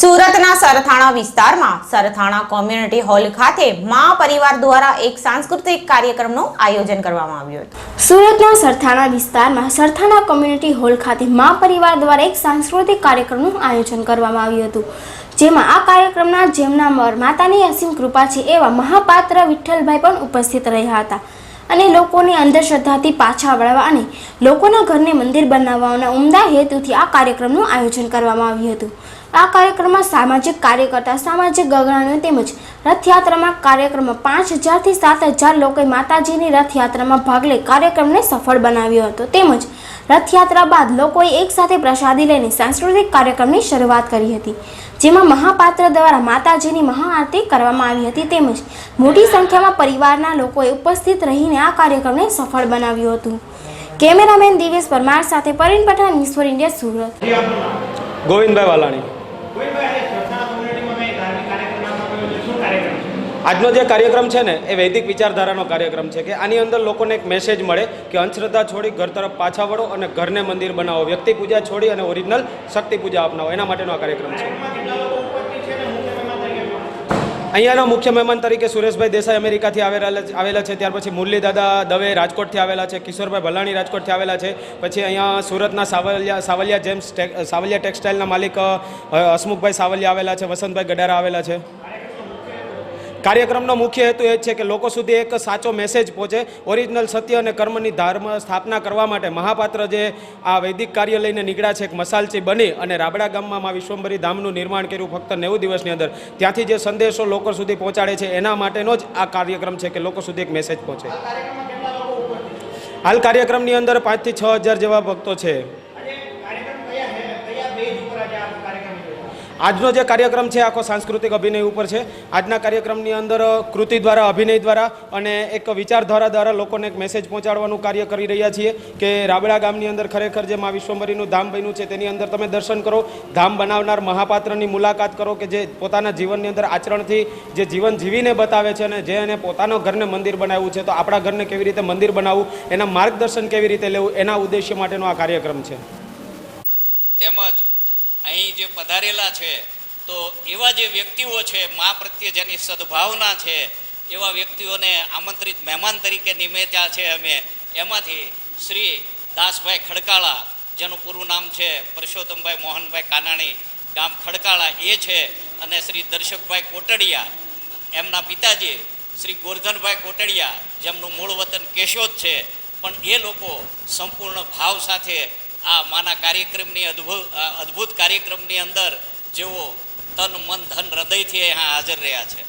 સુરતના સરથાણા વિસ્તારમાં, Sarthana community hall ખાતે મા પરિવાર દ્વારા એક સાંસ્કૃતિક કાર્યક્રમનું આયોજન કરવામાં આવ્યું હતું. સુરતના સરથાણા વિસ્તારમાં, સરથાણા કોમ્યુનિટી હોલ ખાતે મા પરિવાર દ્વારા એક સાંસ્કૃતિક કાર્યક્રમનું આયોજન કરવામાં આવ્યું હતું. જેમાં આ કાર્યક્રમના જેમના માતાની અસીમ કૃપા છે એવા મહાપાત્ર વિઠ્ઠલભાઈ પણ ઉપસ્થિત રહ્યા હતા. અને લોકોની અંધશ્રદ્ધાથી પાછા વળવા અને લોકોના ઘરને મંદિર બનાવવાના ઉમદા હેતુથી આ કાર્યક્રમનું આયોજન કરવામાં આવ્યું હતું. આ કાર્યક્રમમાં સામાજિક કાર્યકર્તા, સામાજિક અગ્રણીઓ તેમજ રથયાત્રામાં કાર્યક્રમમાં પાંચ હજારથી સાત હજાર લોકોએ માતાજીની રથયાત્રામાં ભાગ લઈ કાર્યક્રમને સફળ બનાવ્યો હતો. તેમજ રથયાત્રા બાદ લોકોએ એકસાથે પ્રસાદી લઈને સાંસ્કૃતિક કાર્યક્રમની શરૂઆત કરી હતી. જેમાં મહાપાત્ર દ્વારા માતાજીની મહાઆરતી કરવામાં આવી હતી તેમજ મોટી સંખ્યામાં પરિવારના લોકોએ ઉપસ્થિત રહીને આ કાર્યક્રમને સફળ બનાવ્યું હતું. કેમેરામેન દિવેશ પરમાર સાથે પરિણ પઠાણ ઇન્ડિયા સુરત. ગોવિંદભાઈ વાલાણી. આજનો જે કાર્યક્રમ છે ને, એ વૈદિક વિચારધારાનો કાર્યક્રમ છે કે આની અંદર લોકોને એક મેસેજ મળે કે અંધશ્રદ્ધા છોડી ઘર તરફ પાછા વળો અને ઘરને મંદિર બનાવો, વ્યક્તિ પૂજા છોડી અને ઓરિજિનલ શક્તિ પૂજા અપનાવો. એના માટેનો આ કાર્યક્રમ છે. અહીંયાના મુખ્ય મહેમાન તરીકે સુરેશભાઈ દેસાઈ અમેરિકાથી આવેલા આવેલા છે. ત્યાર પછી મુરલી દાદા દવે રાજકોટથી આવેલા છે. કિશોરભાઈ ભલાણી રાજકોટથી આવેલા છે. પછી અહીંયા સુરતના સાવલિયા સાવલિયા જેમ્સ સાવલિયા ટેક્સટાઇલના માલિક હસમુખભાઈ સાવલિયા આવેલા છે. વસંતભાઈ ગડારા આવેલા છે. કાર્યક્રમનો મુખ્ય હેતુ એ છે કે લોકો સુધી એક સાચો મેસેજ પહોંચે. ઓરિજિનલ સત્ય અને કર્મની ધર્મ સ્થાપના કરવા માટે મહાપાત્ર જે આ વૈદિક કાર્ય લઈને નીકળ્યા છે, એક મસાલચી બની અને રાબડા ગામમાં મા વિશ્વંભરી ધામનું નિર્માણ કર્યું ફક્ત નેવું દિવસની અંદર. ત્યાંથી જે સંદેશો લોકો સુધી પહોંચાડે છે, એના માટેનો જ આ કાર્યક્રમ છે કે લોકો સુધી એક મેસેજ પહોંચે. હાલ કાર્યક્રમની અંદર પાંચથી છ હજાર જેવા ભક્તો છે. આજનો જે કાર્યક્રમ છે, આખો સાંસ્કૃતિક અભિનય ઉપર છે. આજના કાર્યક્રમની અંદર કૃતિ દ્વારા, અભિનય દ્વારા અને એક વિચારધારા દ્વારા લોકોને એક મેસેજ પહોંચાડવાનું કાર્ય કરી રહ્યા છીએ કે રાબડા ગામની અંદર ખરેખર જે મા વિશ્વમરીનું ધામ બન્યું છે, તેની અંદર તમે દર્શન કરો. ધામ બનાવનાર મહાપાત્રની મુલાકાત કરો કે જે પોતાના જીવનની અંદર આચરણથી જે જીવન જીવીને બતાવે છે અને જે એને પોતાના ઘરને મંદિર બનાવ્યું છે, તો આપણા ઘરને કેવી રીતે મંદિર બનાવવું, એના માર્ગદર્શન કેવી રીતે લેવું, એના ઉદ્દેશ્ય માટેનો આ કાર્યક્રમ છે. તેમજ અહીં જે પધારેલા છે, તો એવા જે વ્યક્તિઓ છે, મા પ્રત્યે જેની સદભાવના છે, એવા વ્યક્તિઓને આમંત્રિત મહેમાન તરીકે નિમેત્યા છે અમે. એમાંથી શ્રી દાસભાઈ ખડકાળા, જેનું પૂરું નામ છે પરસોત્તમભાઈ મોહનભાઈ કાનાણી, ગામ ખડકાળા, એ છે. અને શ્રી દર્શકભાઈ કોટડિયા, એમના પિતાજી શ્રી ગોરધનભાઈ કોટડિયા, જેમનું મૂળ વતન કેશોદ છે. પણ એ લોકો સંપૂર્ણ ભાવ સાથે આ માના કાર્યક્રમની અદ્ભુત અદ્ભુત કાર્યક્રમની અંદર જેઓ તન, મન, ધન, હૃદયથી અહીંયા હાજર રહ્યા છે.